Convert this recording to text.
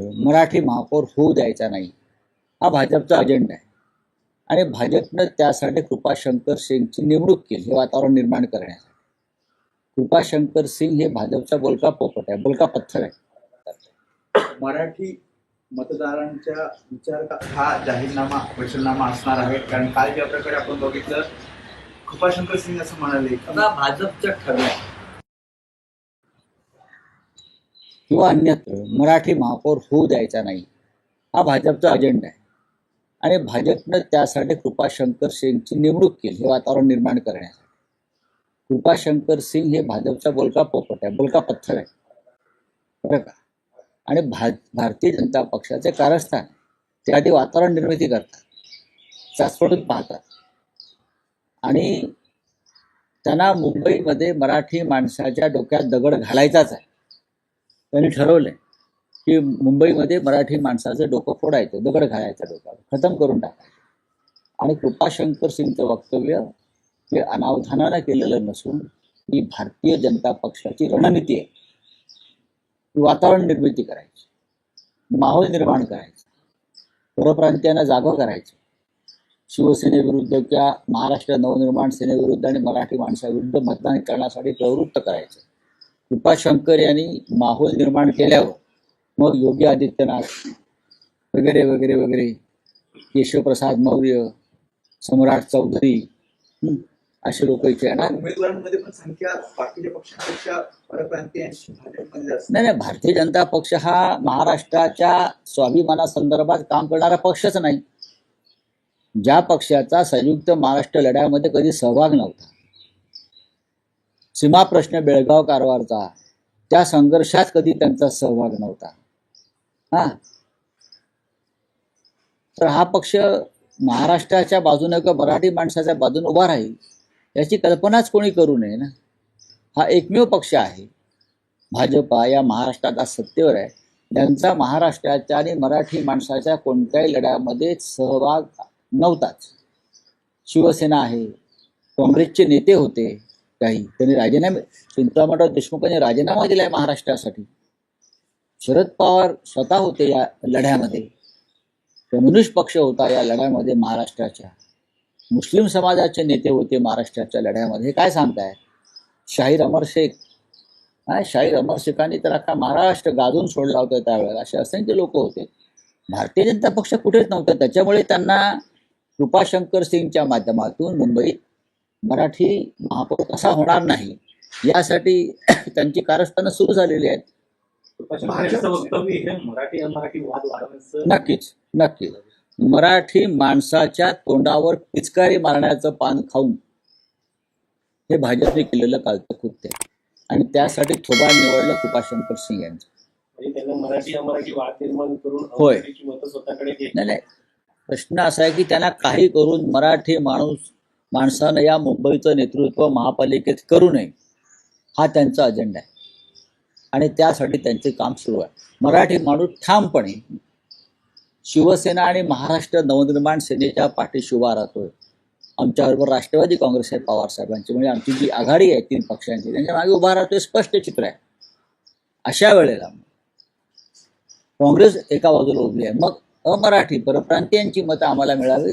मराठी महापौर होऊ द्यायचा नाही. हा भाजपचा अजेंडा आहे. आणि भाजपनं त्यासाठी कृपाशंकर सिंगची नेमणूक केली हे वातावरण निर्माण करण्यासाठी. कृपाशंकर सिंग हे भाजपचा बोलका पोपट आहे बोलका पत्थर आहे. मराठी मतदारांच्या विचार का- हा जाहीरनामा वचननामा असणार आहे. कारण काल ज्या प्रकारे आपण बघितलं कृपाशंकर सिंग असं म्हणाले भाजपचं ठरलंय. किंवा अन्यत्र मराठी महापौर होऊ द्यायचा नाही. हा भाजपचा अजेंडा आहे. आणि भाजपनं त्यासाठी कृपाशंकर सिंगची नेमणूक केली हे वातावरण निर्माण करण्यासाठी. कृपाशंकर सिंग हे भाजपचा बोलका पोपट आहे बोलका पत्थर आहे. बरं का? आणि भा भारतीय जनता पक्षाचे कारस्थान आहे. त्यासाठी वातावरण निर्मिती करतात. चाचपडून पाहतात. आणि त्यांना मुंबईमध्ये मराठी माणसाच्या डोक्यात दगड घालायचाच आहे. त्यांनी ठरवलंय की मुंबईमध्ये मराठी माणसाचं डोकं फोडायचं दगड घालायचं डोक्यावर खतम करून टाकायचं. आणि कृपाशंकर सिंगचं वक्तव्य हे अनावधानानं केलेलं नसून ही भारतीय जनता पक्षाची रणनीती आहे. वातावरण निर्मिती करायची माहोल निर्माण करायचं परप्रांतीयांना जागं करायचं. शिवसेनेविरुद्ध किंवा महाराष्ट्र नवनिर्माण सेनेविरुद्ध आणि मराठी माणसाविरुद्ध मतदान करण्यासाठी प्रवृत्त करायचं. कृपाशंकर यांनी माहोल निर्माण केल्यावर मग योगी आदित्यनाथ वगैरे वगैरे वगैरे केशवप्रसाद मौर्य सम्राट चौधरी असे लोक इथे येणार. नाही नाही भारतीय जनता पक्ष हा महाराष्ट्राच्या स्वाभिमानासंदर्भात काम करणारा पक्षच नाही. ज्या पक्षाचा संयुक्त महाराष्ट्र लढ्यामध्ये कधी सहभाग नव्हता. सीमा प्रश्न बेळगाव कारवारचा त्या संघर्षात कधी त्यांचा सहभाग नव्हता. हा? तर हा पक्ष महाराष्ट्राच्या बाजूने किंवा मराठी माणसाच्या बाजूने उभा राहील याची कल्पनाच कोणी करू नये ना? हा एकमेव पक्ष आहे. भाजपा या महाराष्ट्रात आज सत्तेवर आहे. त्यांचा महाराष्ट्राच्या आणि मराठी माणसाच्या कोणत्याही लढ्यामध्ये सहभाग नव्हताच. शिवसेना आहे काँग्रेसचे नेते होते. काही. त्यांनी राजीनामे चिंतामणराव देशमुखांनी राजीनामा दिलाय महाराष्ट्रासाठी. शरद पवार स्वतः होते या लढ्यामध्ये. कम्युनिस्ट पक्ष होता या लढ्यामध्ये महाराष्ट्राच्या. मुस्लिम समाजाचे नेते होते महाराष्ट्राच्या लढ्यामध्ये. काय सांगताय? शाहीर अमर शेख. हा शाहीर अमर शेखांनी तर अख्खा महाराष्ट्र गाजून सोडला होता त्यावेळेला. असे असंख्य लोक होते. भारतीय जनता पक्ष कुठेच नव्हता. त्याच्यामुळे त्यांना कृपाशंकर सिंगच्या माध्यमातून मुंबईत मराठी महापौर कसा होणार नाही यासाठी त्यांची कारस्थानं सुरू झालेली आहेत. नक्कीच नक्कीच. मराठी माणसाच्या तोंडावर पिचकारी मारण्याचं पान खाऊन हे भाजपने केलेलं कालचं कृत्य आणि त्यासाठी थोबाड निवडलं कृपाशंकर सिंग यांचं. होय. नाही. प्रश्न असा आहे की त्यांना काही करून मराठी माणूस माणसानं या मुंबईचं नेतृत्व महापालिकेत करू नये हा त्यांचा अजेंडा आहे. आणि त्यासाठी त्यांचे काम सुरू आहे. मराठी माणूस ठामपणे शिवसेना आणि महाराष्ट्र नवनिर्माण सेनेच्या पाठीशी उभा राहतोय आमच्याबरोबर राष्ट्रवादी काँग्रेस आहे पवार साहेबांची म्हणजे आमची जी आघाडी आहे तीन पक्षांची त्यांच्या मागे उभा राहतोय स्पष्ट चित्र आहे. अशा वेळेला काँग्रेस एका बाजूला उभी आहे. मग अमराठी परप्रांतीयांची मतं आम्हाला मिळावी